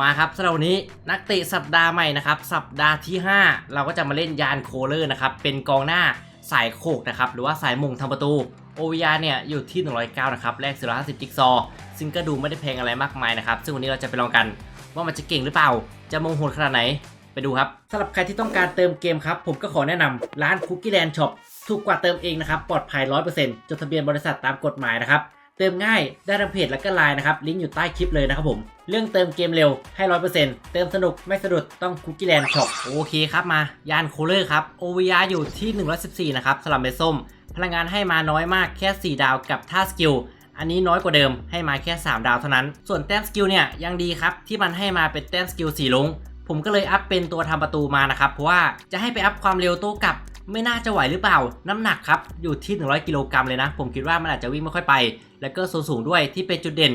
มาครับสำหรับวันนี้นักเตะสัปดาห์ใหม่นะครับ สัปดาห์ที่ 5 เราก็จะมาเล่นยานโคเลอร์นะครับ เป็นกองหน้าสายโคกนะครับ หรือว่าสายมงทำประตู โอวิยาเนี่ยอยู่ที่ 109 นะครับแลก450จิกซอ ซึ่งก็ดูไม่ได้แพงอะไรมากมายนะครับ ซึ่งวันนี้เราจะไปลองกันว่ามันจะเก่งหรือเปล่า จะมงโหดขนาดไหนไปดูครับสำหรับใครที่ต้องการเติมเกมครับ ผมก็ขอแนะนำร้านคุกกี้แลนด์ช็อปถูกกว่าเติมเองนะครับปลอดภัย 100%จดทะเบียนบริษัทตามกฎหมายนะครับ เติมง่ายได้ทั้งเพจและก็ไลน์นะครับลิงก์อยู่ใต้คลิปเลยนะครับผม เรื่องเติมเกมเร็วให้100%เติมสนุกไม่สะดุดต้องคุกกี้แลนด์ช็อปโอเคครับมายานโคเลอร์ครับ OVR อยู่ที่ 114 นะครับสลับเบส้ม พลังงานให้มาน้อยมากแค่ 4 ดาวกับท่าสกิลอันนี้น้อยกว่าเดิมให้มาแค่ 3 ดาวเท่านั้น ส่วนแต้มสกิลเนี่ยยังดีครับที่มันให้มาเป็นแต้มสกิลสีลุงผมก็เลยอัพเป็นตัวทำประตูมานะครับเพราะว่าจะให้ไปอัพความเร็วโต้กลับ ไม่น่าจะไหวหรือเปล่า น้ำหนักครับอยู่ที่ 100 กิโลกรัมเลยนะ ผมคิดว่ามันอาจจะวิ่งไม่ค่อยไป แล้วก็ส่วนสูงด้วยที่เป็นจุดเด่น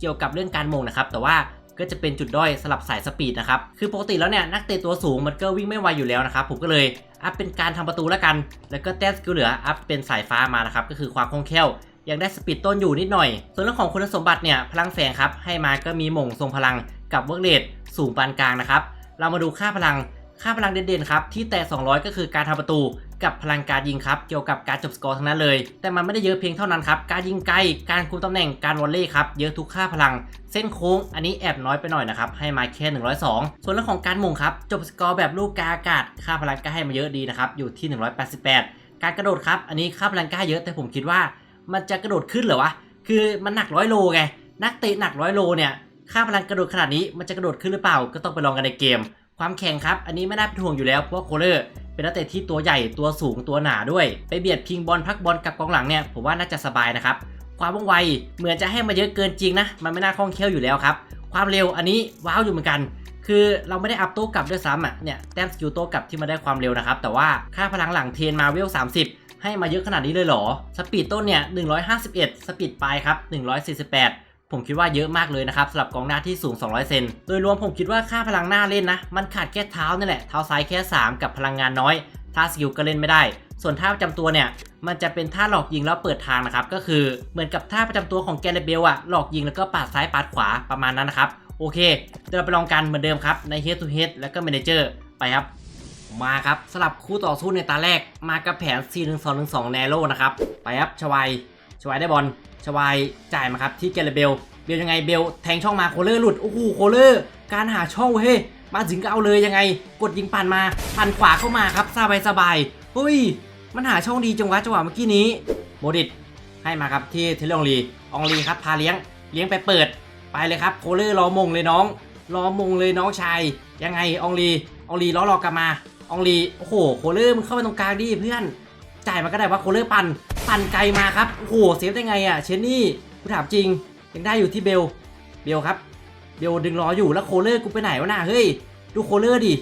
เกี่ยวกับเรื่องการมงนะครับ แต่ว่าก็จะเป็นจุดด้อยสลับสายสปีดนะครับ คือปกติแล้วเนี่ยนักเตะตัวสูงมันก็วิ่งไม่ไวอยู่แล้วนะครับ ผมก็เลยอัพเป็นการทำประตูแล้วกัน แล้วก็แต้มสกิลเหลืออัพเป็นสายฟ้ามานะครับ ก็คือความคล่องแคล่วยังได้สปีดต้นอยู่นิดหน่อย ส่วนเรื่องของคุณสมบัติเนี่ยพลังแฝงครับให้มาก็มีมงทรงพลังกับเวิร์กเรทสูงปานกลางนะครับ เรามาดูค่าพลัง ค่าพลังเด่นๆครับที่แต่200 ก็คือการทำประตูกับพลังการยิงครับเกี่ยวกับการจบสกอร์ทั้งนั้นเลย แต่มันไม่ได้เยอะเพียงเท่านั้นครับการยิงไกลการคุมตำแหน่งการวอลเล่ครับเยอะทุกค่าพลัง เส้นโค้งอันนี้แอบน้อยไปหน่อยนะครับให้มาแค่ 102 ส่วนเรื่องของการหม่งครับจบสกอร์แบบลูกกาอากาศ ค่าพลังก็ให้มาเยอะดีนะครับอยู่ที่ 188 การกระโดดครับอันนี้ค่าพลังก็ให้เยอะแต่ผมคิดว่า มันจะกระโดดขึ้นเหรอวะคือมันหนักร้อยโลไงนักเตะหนักร้อยโลเนี่ยค่าพลังกระโดดขนาดนี้มันจะกระโดดขึ้นหรือเปล่าก็ต้องไปลองกันในเกม ความแข็งครับ อันนี้ไม่น่าเป็นห่วงอยู่แล้ว เพราะว่าโคเลอร์เป็นนักเตะที่ตัวใหญ่ตัวสูงตัวหนาด้วย ไปเบียดพิงบอลพักบอลกับกองหลังเนี่ยผมว่าน่าจะสบายนะครับ ความว่องไวเหมือนจะให้มาเยอะเกินจริงนะ มันไม่น่าคล่องแคล่วอยู่แล้วครับ ความเร็วอันนี้ว้าวอยู่เหมือนกัน คือเราไม่ได้อัพโต้กลับด้วยซ้ำอะ เนี่ยแต้มสกิลโต้กลับที่มาได้ความเร็วนะครับ แต่ว่าค่าพลังหลังเทนมาเวล 30 ให้มาเยอะขนาดนี้เลยเหรอ สปีดต้นเนี่ย151 สปีดปลายครับ148 ผมคิดว่าเยอะมากเลยนะครับสำหรับกองหน้าที่สูง 200 เซน โดยรวมผมคิดว่าค่าพลังหน้าเล่นนะ มันขาดแค่เท้านี่แหละ เท้าซ้ายแค่ 3 กับพลังงานน้อย ท่าสกิลก็เล่นไม่ได้ ส่วนท่าประจำตัวเนี่ย มันจะเป็นท่าหลอกยิงแล้วเปิดทางนะครับ ก็คือเหมือนกับท่าประจำตัวของแกเรเบลอะหลอกยิงแล้วก็ปาดซ้ายปาดขวาประมาณนั้นนะครับ โอเค เดี๋ยวเราไปลองกันเหมือนเดิมครับ ใน Head to Head แล้วก็ Manager ไปครับมาครับสลับคู่ต่อสู้ในตาแรกมากับแผน 4 1 2 1 2แนโรนะครับ ไปครับชวายชวายได้บอล ชวายจ่ายมาครับที่แกเรเบล เบลยังไงเบลแทงช่องมาโคเลอร์หลุด โอ้โหโคเลอร์ การหาช่องเฮ้มาถึงก็เอาเลยยังไง กดยิงปั่นมาปั่นขวาเข้ามาครับสบายสบายเฮ้ย มันหาช่องดีจังวะจังหวะเมื่อกี้นี้โมดิตให้มาครับที่เทเลองลีองลีครับพาเลี้ยงเลี้ยงไปเปิด ไปเลยครับโคเลอร์รอมงเลยน้องรอมงเลยน้องชายยังไงองลีองลีล้อรอกลับมาอองลีโอ้โหโคเลอร์มึงเข้าไปตรงกลางดิเพื่อน จ่ายมาก็ได้ว่าโคเลอร์ปั่นปั่นไกลมาครับโอ้โหเซฟได้ไงอะเชนนี่กูถามจริงยังได้อยู่ที่เบลเบลครับเบลดึงรออยู่แล้วโคเลอร์กูไปไหนวะน่ะเฮ้ยดูโคเลอร์ดิ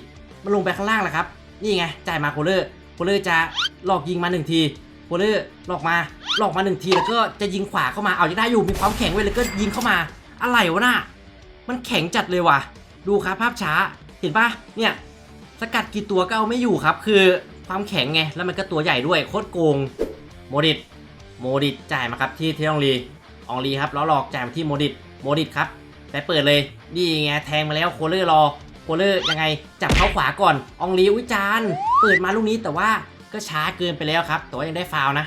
มันลงไปข้างล่างแล้วครับนี่ไงจ่ายมาโคเลอร์โคเลอร์จะหลอกยิงมาหนึ่งทีโคเลอร์หลอกมาหลอกมาหนึ่งทีแล้วก็จะยิงขวาเข้ามาเอายังได้อยู่มีความแข็งไว้แล้วก็ยิงเข้ามาอะไรวะน่ะมันแข็งจัดเลยว่ะ ดูครับภาพช้าเห็นปะเนี่ยสกัดกี่ตัวก็เอาไม่อยู่ครับ คือ ความแข็งไง แล้วมันก็ตัวใหญ่ด้วยโคตรโกงโมดิตโมดิตจ่ายมาครับที่เทยองลีอองลีครับแล้วหลอกจ่ายมาที่โมดิตโมดิตครับแต่เปิดเลยนี่ไงแทงมาแล้วโคเลอร์รอโคเลอร์ยังไงจับเข้าขวาก่อนอองลีวิจาร์เปิดมาลูกนี้แต่ว่าก็ช้าเกินไปแล้วครับแต่ว่ายังได้ฟาวนะ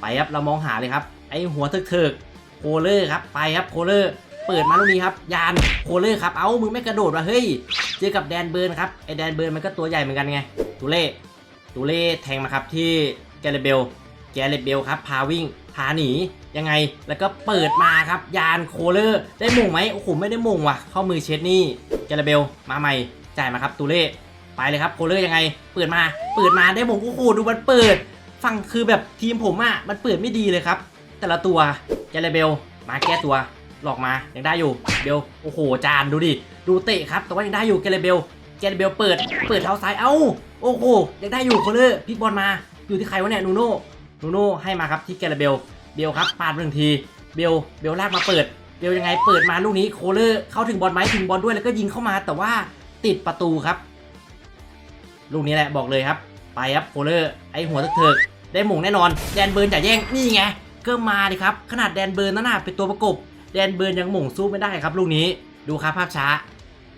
ไปครับเรามองหาเลยครับไอหัวเถิกๆโคเลอร์ครับไปครับโคเลอร์เปิดมาลูกนี้ครับยานโคเลอร์ครับเอ้ามึงไม่กระโดดวะเฮ้ยเจอกับแดนเบิร์นครับไอแดนเบิร์นมันก็ตัวใหญ่เหมือนกันไงตูเล่ ตูเล่แทงมาครับที่แกเรเบล แกเรเบลครับพาวิ่งพาหนียังไงแล้วก็เปิดมาครับ ยานโคเลอร์ได้มุงไหมโอ้โหไม่ได้มุงว่ะเข้ามือเช็ดนี่แกเรเบลมาใหม่จ่ายมาครับตูเล่ไปเลยครับโคเลอร์ยังไง เปิดมาเปิดมาได้มงโอ้โหดูมันเปิดฟังคือแบบทีมผมอะมันเปิดไม่ดีเลยครับ แต่ละตัวแกเรเบลมาแก้ตัวหลอกมายังได้อยู่เบลโอ้โหจานดูดิดูเตะครับแต่ว่ายังได้อยู่แกเรเบลแกเรเบลเปิดเปิดเท้าซ้ายเอ้า โอ้โหยังได้อยู่โคเลอร์พลิกบอลมา อยู่ที่ใครวะเนี่ยนูโน่นูโน่ให้มาครับที่แกเรเบล เบลครับปาดหนึ่งที เบล เบลลากมาเปิด เบลยังไงเปิดมาลูกนี้โคเลอร์เข้าถึงบอลไหมถึงบอลด้วยแล้วก็ยิงเข้ามาแต่ว่าติดประตูครับ ลูกนี้แหละบอกเลยครับ ไปครับโคเลอร์ไอหัวเถิกได้หมงแน่นอน แดนเบิร์นอย่าแย่งนี่ไงก็มาดิครับขนาดแดนเบิร์นนั่นน่ะเป็นตัวประกบ แดนเบิร์นยังหม่งสู้ไม่ได้ครับ ลูกนี้ดูครับภาพช้า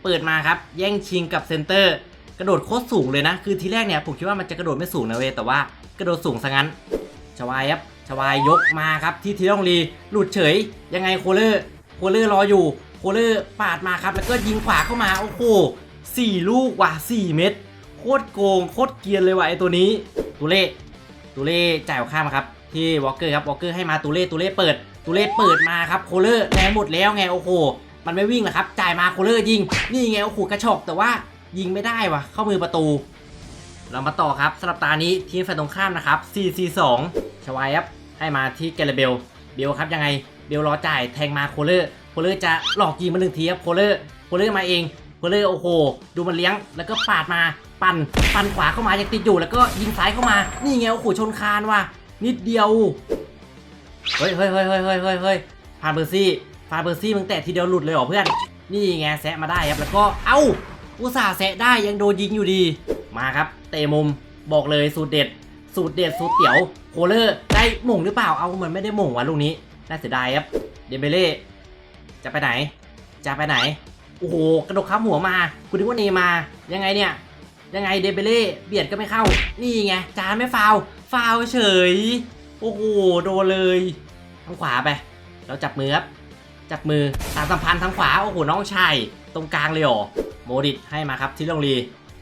เปิดมาครับ แย่งชิงกับเซนเตอร์ กระโดดโคตรสูงเลยนะ คือทีแรกเนี่ยผมคิดว่ามันจะกระโดดไม่สูงนะเว้ยแต่ว่ากระโดดสูงซะงั้น ชวายครับ ชวายยกมาครับที่ทีรองลีหลุดเฉย ยังไงโคเลอร์โคเลอร์รออยู่โคเลอร์ปาดมาครับ แล้วก็ยิงขวาเข้ามา โอ้โหสี่ลูกว่ะสี่เม็ดโคตรโกงโคตรเกียนเลยว่ะไอตัวนี้ตูเล่ตูเล่จ่ายข้ามครับที่วอลเกอร์ครับวอลเกอร์ให้มาตูเล่ตูเล่เปิดตูเล่เปิดมาครับโคเลอร์แรงหมดแล้วไงโอ้โหมันไม่วิ่งนะครับ จ่ายมาโคเลอร์ยิง นี่ไงโอ้โหกระชอกแต่ว่า ยิงไม่ได้วะเข้ามือประตู เรามาต่อครับสำหรับตานี้ทีมฝ่ายตรงข้ามนะครับ 4-4-2 ชวายครับให้มาที่เกเรเบล เบลครับยังไง เบลรอจ่ายแทงมาโคเลอร์ โคเลอร์จะหลอกยิงมาหนึ่งทีครับโคเลอร์ โคเลอร์มาเอง โคเลอร์โอ้โห ดูมันเลี้ยง แล้วก็ปาดมา ปั่น ปั่นขวาเข้ามายังติดอยู่ แล้วก็ยิงซ้ายเข้ามา นี่ไงโอ้โหชนคานว่ะ นิดเดียว เฮ้ยเฮ้ยเฮ้ยเฮ้ยเฮ้ยเฮ้ยเฮ้ยฟานเบอร์ซี่ ฟานเบอร์ซี่มึงแตะทีเดียวหลุดเลยเหรอเพื่อน นี่ไงแซะมาได้ครับ แล้วก็ เอ้า อุตส่าห์แซะได้ยังโดนยิงอยู่ดี มาครับ เตะมุมบอกเลยสูตรเด็ด สูตรเด็ดสูตรเตี๋ยวโคเลอร์ได้หม่งหรือเปล่าเอาเหมือนไม่ได้หม่งว่ะลูกนี้น่าเสียดายครับเดเบเล่จะไปไหน จะไปไหนโอ้โหกระดกข้ามหัวมาคุณนึกว่าเนย์มายังไงเนี่ยยังไงเดเบเล่เบียดก็ไม่เข้า นี่ไงจานไม่ฟาวฟาวเฉย โอ้โหโดนเลยทางขวาไป เราจับมือครับ จับมือสาสัมพันธ์ทางขวา โอ้โหน้องชาย ตรงกลางเลยเหรอโมดิตให้มาครับที่ลองรี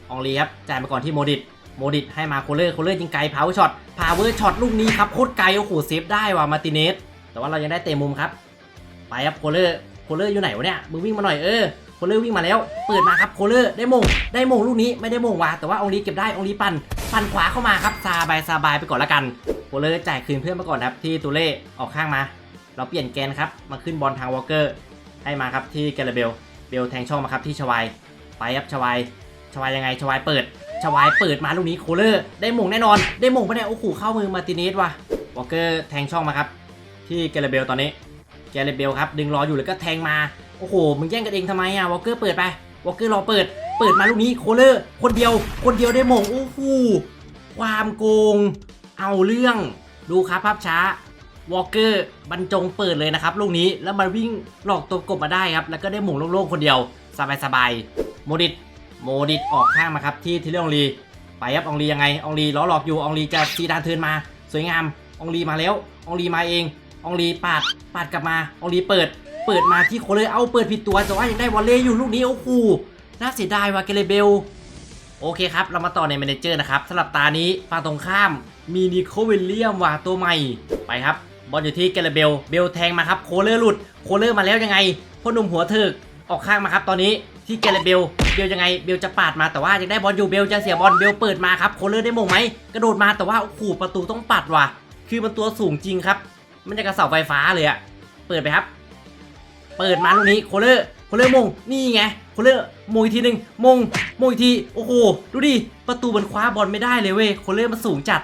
อองรีครับจ่ายมาก่อนที่โมดิตโมดิตให้มาโคเลอร์โคเลอร์ยิงไกลพาวเวอร์ช็อตพาวเวอร์ช็อตลูกนี้ครับโคตรไกลโอ้โหเซฟได้ว่ะมาติเนสแต่ว่าเรายังได้เตะมุมครับ ไปครับโคเลอร์โคเลอร์อยู่ไหนวะเนี่ยมึงวิ่งมาหน่อยเออโคเลอร์วิ่งมาแล้ว เปิดมาครับโคเลอร์ได้มงได้มงลูกนี้ไม่ได้มงว่ะแต่ว่าองลีเก็บได้องลีปั่นปั่นขวาเข้ามาครับซาบายซาบายไปก่อนละกันโคเลอร์จ่ายคืนเพื่อนมาก่อนครับที่ตูเล่ออกข้างมา เราเปลี่ยนแกนครับมาขึ้นบอลทางวอลเกอร์ให้มาครับที่แกลเบล บลแทงช่องมาครับที่ชวายไปครับชวายชวายยังไงชวายเปิดชวายเปิดมาลูกนี้โคเลอร์ได้มงแน่นอน ได้มงไปะเนี่ยโอ้โหเข้ามือมาติเนสว่ะวอลเกอร์แทงช่องมาครับ ที่แกลเบลตอนนี้แกลเบลครับดึงรออยู่แล้วก็แทงมาโอ้โหมึงแย่งกันเองทำไมอะวอลเกอร์เปิดไปวอลเกอร์รอเปิด เปิดมาลูกนี้โคเลอร์คนเดียวคนเดียวได้มงโอ้โหความโกง เอาเรื่องดูครับภาพช้า วอลเกอร์บรรจงเปิดเลยนะครับลูกนี้แล้วมันวิ่งหลอกตัวกบมาได้ครับ แล้วก็ได้หม่งโล่งๆคนเดียว สบายๆโมดิตโมดิตออกข้างมาครับที่ที่เรื่องลีไปครับองลียังไงองลีล้อหลอกอยู่องลีจะซีดานเทิร์นมา สวยงามองลีมาแล้วองลีมาเององลีปาดปาดกลับมาองลีเปิด เปิดมาที่โคเลยเอาเปิดผิดตัวแต่ว่ายังได้วอลเล่อยู่ลูกนี้โอ้โหน่าเสียดายว่ะเกเรเบลโอเคครับ เรามาต่อในเมเนเจอร์นะครับสำหรับตานี้ฝั่งตรงข้ามมีนิโควิลเลียมว่ะตัวใหม่ไปครับ บอลอยู่ที่เกเรเบล เบลแทงมาครับโคเลอร์หลุดโคเลอร์มาแล้วยังไงพ่อหนุ่มหัวเถิกออกข้างมาครับ ตอนนี้ที่เกเรเบล เบลยังไง เบลจะปาดมาแต่ว่ายังได้บอลอยู่เบลจะเสียบอลเบลเปิดมาครับโคเลอร์ได้มงไหมกระโดดมาแต่ว่าโอ้โหประตูต้องปัดว่ะ คือมันตัวสูงจริงครับ มันจะกระเสาไฟฟ้าเลยอะเปิดไปครับ เปิดมาลูกนี้โคเลอร์โคเลอร์มงนี่ไงโคเลอร์มงอีกทีหนึ่งมงมงอีกทีโอ้โหดูดิประตูมันคว้าบอลไม่ได้เลยเว้ยโคเลอร์มันสูงจัด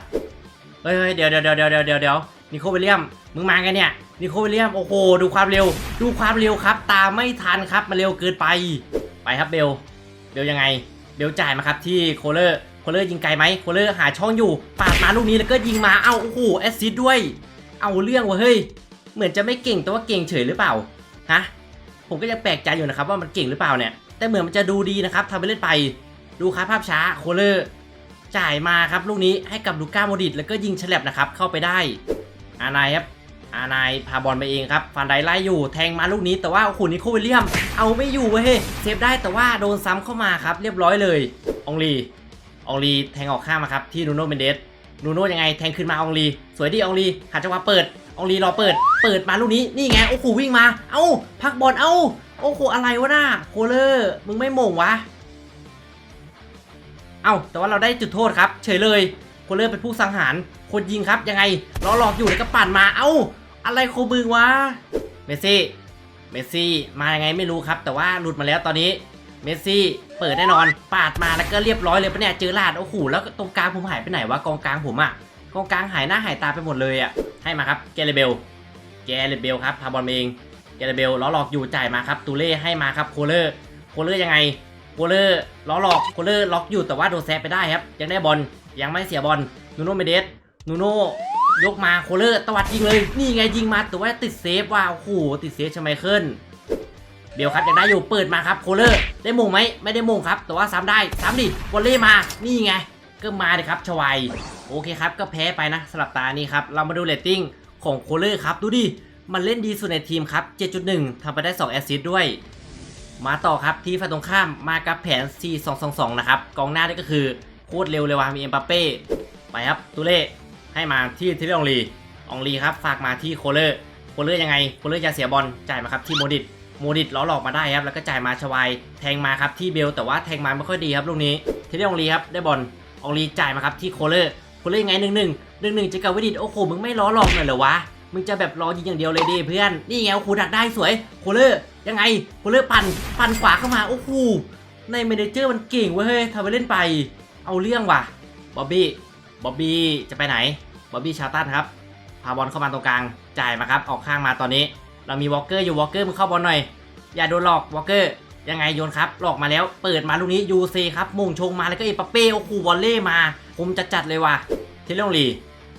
เฮ้ยเดี๋ยวเดี๋ยวเดี๋ยวเดี๋ยวเดี๋ยวเดี๋ยวเดี๋ยว นิโคลวิลเลียม มึงมาไงเนี่ย นิโคลวิลเลียม โอ้โห ดูความเร็ว ดูความเร็วครับ ตามไม่ทันครับ มันเร็วเกินไป ไปครับเบล เบลยังไง เบลจ่ายมาครับที่โคเลอร์ โคเลอร์ยิงไกลไหม โคเลอร์หาช่องอยู่ ปาดมาลูกนี้แล้วก็ยิงมา เอ้า โอ้โห แอสซิดด้วย เอาเรื่องวะเฮ้ย เหมือนจะไม่เก่งแต่ว่าเก่งเฉยหรือเปล่า ฮะ ผมก็ยังแปลกใจอยู่นะครับว่ามันเก่งหรือเปล่าเนี่ย แต่เหมือนมันจะดูดีนะครับทำไปเล่นไป ดูครับภาพช้า โคเลอร์จ่ายมาครับลูกนี้ให้กับลูก้าโมดิตแล้วก็ยิงฉลับนะครับเข้าไปได้ อานายครับ อานายพาบอลไปเองครับ ฟันไดไล่อยู่แทงมาลูกนี้แต่ว่าโอ้โหนิโคลวิลเลียม เอาไม่อยู่เว้ยเซฟได้แต่ว่าโดนซ้ำเข้ามาครับ เรียบร้อยเลยองลีองลีแทงออกข้างมาครับที่นูโน่เมนเดสนูโน่ยังไงแทงขึ้นมาองลีสวยดีองลีหาจังหวะเปิดอองลีรอเปิด เปิดมาลูกนี้นี่ไงโอ้โหวิ่งมา เอ้าพักบอลเอ้าโอ้โหอะไรวะน่าโคเลอร์มึงไม่โมงวะเอ้าแต่ว่าเราได้จุดโทษครับ เฉยเลย โคเลอร์เป็นผู้สังหารคนยิงครับยังไงล้อหลอกอยู่แล้วก็ปั่นมาเอ้า อะไรโคบึงวะเมสซี่เมสซี่มายังไงไม่รู้ครับ แต่ว่าหลุดมาแล้วตอนนี้เมสซี่เปิดแน่นอนปาดมาแล้วก็เรียบร้อยเลยปะเนี่ยเจอลาดโอ้โหแล้วตรงกลางผมหายไปไหนวะกองกลางผมอะกองกลางหายหน้าหายตาไปหมดเลยอะให้มาครับเกเรเบลแกเรเบลครับพาบอลเองเกเรเบลล้อหลอกอยู่จ่ายมาครับตูเล่ให้มาครับโคเลอร์โคเลอร์ยังไงโคเลอร์ล้อหลอกโคเลอร์ล็อกอยู่แต่ว่าโดนแซะไปได้ครับยังได้บอล ยังไม่เสียบอลนูโน่เมเดสนูโน่ยกมาโคเลอร์ตวัดยิงเลย นี่ไงยิงมาแต่ว่าติดเซฟว่ะโอ้โหติดเซฟชไมเคิลเบลครับยังได้อยู่เปิดมาครับโคเลอร์ได้มงไหมไม่ได้มงครับ แต่ว่าซ้ำได้ซ้ำดิวอลเล่มานี่ไงก็มาเลยครับชวัยโอเคครับก็แพ้ไปนะสลับตานี้ครับเรามาดูเรตติ้งของโคเลอร์ครับดูดิมันเล่นดีสุดในทีมครับ 7.1ทำไปได้ 2 แอสซิสต์ด้วย มาต่อครับที่ฝ่ายตรงข้ามมากับแผน 4-2-2-2 นะครับ กองหน้านี่ก็คือ โคตรเร็วเลยว่ะมีเอ็มบัปเป้ไปครับตูเล่ให้มาที่ทีเรองลีองลีครับฝากมาที่โคเลอร์โคเลอร์ยังไงโคเลอร์จะเสียบอลจ่ายมาครับที่โมดิตโมดิตล้อหลอกมาได้ครับแล้วก็จ่ายมาชวายแทงมาครับที่เบลแต่ว่าแทงมาไม่ค่อยดีครับลูกนี้ทีเรองลีครับได้บอลองลีจ่ายมาครับที่โคเลอร์โคเลอร์ยังไงหนึ่งหนึ่งหนึ่งหนึ่งจะกับวิดิตโอ้โหมึงไม่ล้อหลอกหน่อยเหรอวะมึงจะแบบรอยิงอย่างเดียวเลยดิเพื่อน นี่ไงโอ้โหดักได้สวยโคเลอร์ยังไงโคเลอร์ปั่นปั่นขวาเข้ามาโอ้โหในเมเนเจอร์มันเก่งเว้ยทำไปเล่นไป เอาเรื่องว่ะบ๊อบบี้บ๊อบบี้จะไปไหนบ๊อบบี้ชาตันครับพาบอลเข้ามาตรงกลางจ่ายมาครับออกข้างมาตอนนี้ เรามีวอลเกอร์อยู่วอลเกอร์มึงเข้าบอลหน่อยอย่าโดนหลอกวอลเกอร์ยังไงโยนครับหลอกมาแล้วเปิดมาลูกนี้ยูซีครับมุงชงมาแล้วก็เอปเป้โอ้โหวอลเล่มาคมจะจัดเลยว่ะที่เรื่องลี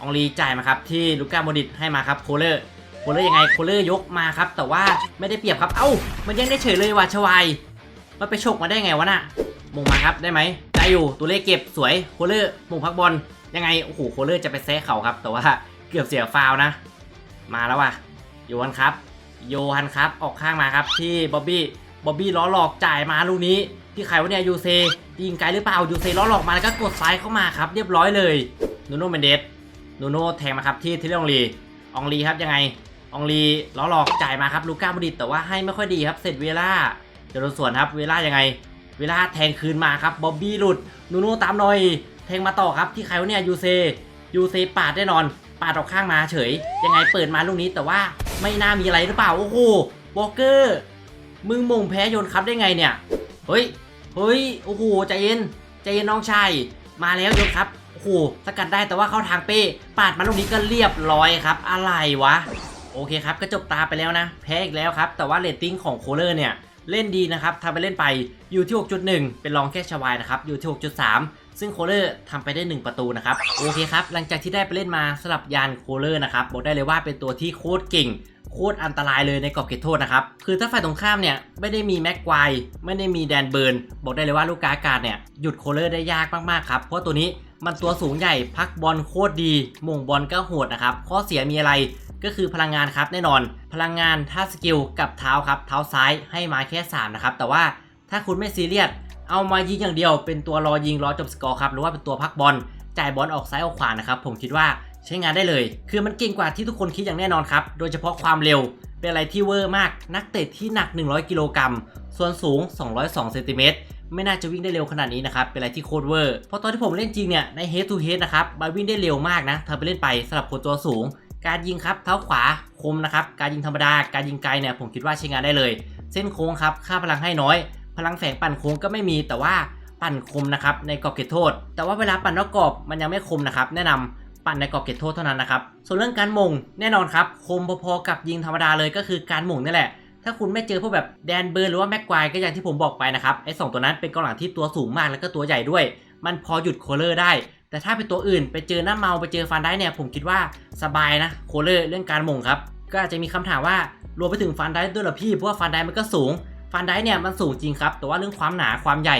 อองลีจ่ายมาครับที่ลูก้าโมดิตให้มาครับโคเลอร์โคเลอร์ยังไงโคเลอร์ยกมาครับ แต่ว่าไม่ได้เปรียบครับเอ้า มันยังได้เฉยเลยว่ะชวายมันไปฉกมาได้ไงวะน่ะมงมาครับได้ไหม ได้อยู่ตัวเลขเก็บสวยโคเลอร์มงพักบอลยังไงโอ้โหโคเลอร์จะไปแซะเขาครับ แต่ว่าเกือบเสียฟาวนะ มาแล้วว่ะโยฮันครับ โยฮันครับออกข้างมาครับที่บ๊อบบี้บ๊อบบี้ล้อหลอกจ่ายมาลูกนี้ที่ใครวะเนี่ยยูเซยิงไกลหรือเปล่ายูเซล้อหลอกมาแล้วก็กดซ้ายเข้ามาครับ เรียบร้อยเลยนูโน่เมนเดสนูโน่แทงมาครับที่ทีเรองลีองลีครับยังไงอองลีล้อหลอกจ่ายมาครับลูก้าบดิตแต่ว่าให้ไม่ค่อยดีครับเสร็จเวล่าเดี๋ยวโดนสวนครับเวล่ายังไง เวลาแทงคืนมาครับบ๊อบบี้หลุดนูน่ตามหน่อย แทงมาต่อครับที่ใครเนี่ยยูเซยูเซปาดแน่นอน ปาดออกข้างมาเฉย ยังไงเปิดมาลูกนี้แต่ว่าไม่น่ามีอะไรหรือเปล่า โอ้โหวอลเกอร์มึงมงแพ้โยนครับได้ไงเนี่ย เฮ้ย เฮ้ย โอ้โห ใจเย็น ใจเย็นน้องชาย มาแล้วโยนครับ โอ้โห สกัดได้แต่ว่าเข้าทางเป้ ปาดมาลูกนี้ก็เรียบร้อยครับ อะไรวะ โอเคครับ ก็จบตาไปแล้วนะ แพ้อีกแล้วครับ แต่ว่าเรตติ้งของโคเลอร์เนี่ย เล่นดีนะครับทำไปเล่นไปอยู่ที่ 6.1 เป็นรองแค่ชวายนะครับอยู่ที่ 6.3 ซึ่งโคเลอร์ทำไปได้ 1 ประตูนะครับโอเคครับหลังจากที่ได้ไปเล่นมาสลับยานโคเลอร์นะครับบอกได้เลยว่าเป็นตัวที่โคตรเก่งโคตรอันตรายเลยในกรอบเขตโทษนะครับ คือถ้าฝ่ายตรงข้ามเนี่ยไม่ได้มีแม็กควายไม่ได้มีแดนเบิร์น บอกได้เลยว่าลูกกากาศเนี่ยหยุดโคเลอร์ได้ยากมากๆครับ เพราะตัวนี้มันตัวสูงใหญ่พักบอลโคตรดีมงบอลก็โหดนะครับ ข้อเสียมีอะไร ก็คือพลังงานครับแน่นอน พลังงานท่าสกิลกับเท้าครับเท้าซ้ายให้มาแค่3นะครับแต่ว่าถ้าคุณไม่ซีเรียสเอามายิงอย่างเดียว เป็นตัวรอยิงรอจบสกอร์ครับหรือว่าเป็นตัวพักบอลจ่ายบอลออกซ้ายออกขวานะครับผมคิดว่าใช้งานได้เลย คือมันเก่งกว่าที่ทุกคนคิดอย่างแน่นอนครับ โดยเฉพาะความเร็ว เป็นอะไรที่เวอร์มาก นักเตะที่หนัก 100 กิโลกรัม ส่วนสูง 202เซนติเมตร ไม่น่าจะวิ่งได้เร็วขนาดนี้นะครับ เป็นอะไรที่โคตรเวอร์ เพราะตอนที่ผมเล่นจริงเนี่ย ใน head to head นะครับมันวิ่งได้เร็วมากนะเธอไปเล่นไปสำหรับคนตัวสูง การยิงครับเท้าขวาคมนะครับ การยิงธรรมดา การยิงไกลเนี่ยผมคิดว่าใช้งานได้เลย เส้นโค้งครับ ค่าพลังให้น้อย พลังแฝงปั่นโค้งก็ไม่มี แต่ว่าปั่นคมนะครับในกรอบเขตโทษ แต่ว่าเวลาปั่นนอกกรอบมันยังไม่คมนะครับ แนะนำปั่นในกรอบเขตโทษเท่านั้นนะครับ ส่วนเรื่องการมงแน่นอนครับคมพอๆกับยิงธรรมดาเลยก็คือการมงนี่แหละ ถ้าคุณไม่เจอพวกแบบแดนเบิร์นหรือว่าแม็กควายก็อย่างที่ผมบอกไปนะครับไอ้สองตัวนั้นเป็นกองหลังที่ตัวสูงมากแล้วก็ตัวใหญ่ด้วย มันพอหยุดโคเลอร์ได้ แต่ถ้าเป็นตัวอื่นไปเจอหน้าเมาไปเจอฟันได้เนี่ยผมคิดว่าสบายนะโคเลอร์เรื่องการมงครับ ก็อาจจะมีคำถามว่ารวมไปถึงฟันได้ด้วยหรอพี่เพราะว่าฟันได้มันก็สูง ฟันได้เนี่ยมันสูงจริงครับแต่ว่าเรื่องความหนาความใหญ่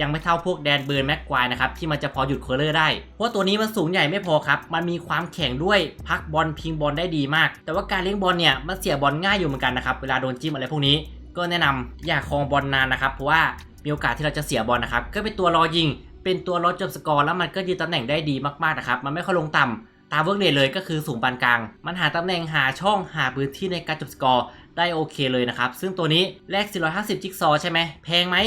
ยังไม่เท่าพวกแดนเบิร์นแม็กควายนะครับที่มันจะพอหยุดโคเลอร์ได้ เพราะตัวนี้มันสูงใหญ่ไม่พอครับ มันมีความแข็งด้วยพักบอลพิงบอลได้ดีมาก แต่ว่าการเลี้ยงบอลเนี่ยมันเสียบอลง่ายอยู่เหมือนกันนะครับเวลาโดนจิ้มอะไรพวกนี้ ก็แนะนำอย่าครองบอลนานนะครับเพราะว่ามีโอกาสที่เราจะเสียบอลนะครับก็เป็นตัวรอยิง เป็นตัวรอจบสกอร์แล้วมันก็ยืนตำแหน่งได้ดีมากๆนะครับ มันไม่ค่อยลงต่ำตามเวิร์กเนเลยก็คือสูงปานกลาง มันหาตำแหน่งหาช่องหาพื้นที่ในการจบสกอร์ได้โอเคเลยนะครับ ซึ่งตัวนี้แลก 450 จิ๊กซอว์ใช่ไหมแพงไหม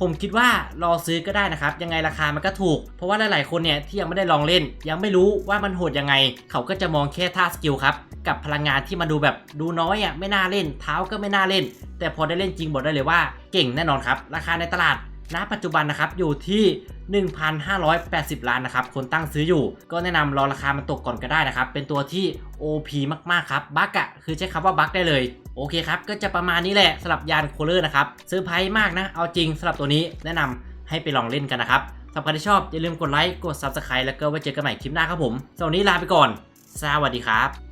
ผมคิดว่ารอซื้อก็ได้นะครับ ยังไงราคามันก็ถูก เพราะว่าหลายๆคนเนี่ยที่ยังไม่ได้ลองเล่น ยังไม่รู้ว่ามันโหดยังไง เขาก็จะมองแค่ท่าสกิลครับ กับพลังงานที่มาดูแบบดูน้อยอะไม่น่าเล่น เท้าก็ไม่น่าเล่น แต่พอได้เล่นจริงบอกได้เลยว่าเก่งแน่นอนครับ ราคาในตลาด ณปัจจุบันนะครับอยู่ที่ 1,580 ล้านนะครับ คนตั้งซื้ออยู่ ก็แนะนำรอราคามันตกก่อนก็ได้นะครับ เป็นตัวที่ OP มากๆครับ บักอะคือใช้คำว่าบักได้เลย โอเคครับ ก็จะประมาณนี้แหละสำหรับยานโคเลอร์นะครับเซอร์ไพรส์มากนะ เอาจริงสำหรับตัวนี้แนะนำให้ไปลองเล่นกันนะครับสำหรับใครที่ชอบอย่าลืมกดไลค์ กด Subscribe แล้วก็ไว้เจอกันใหม่คลิปหน้าครับผมสำหรับวันนี้ลาไปก่อน สวัสดีครับ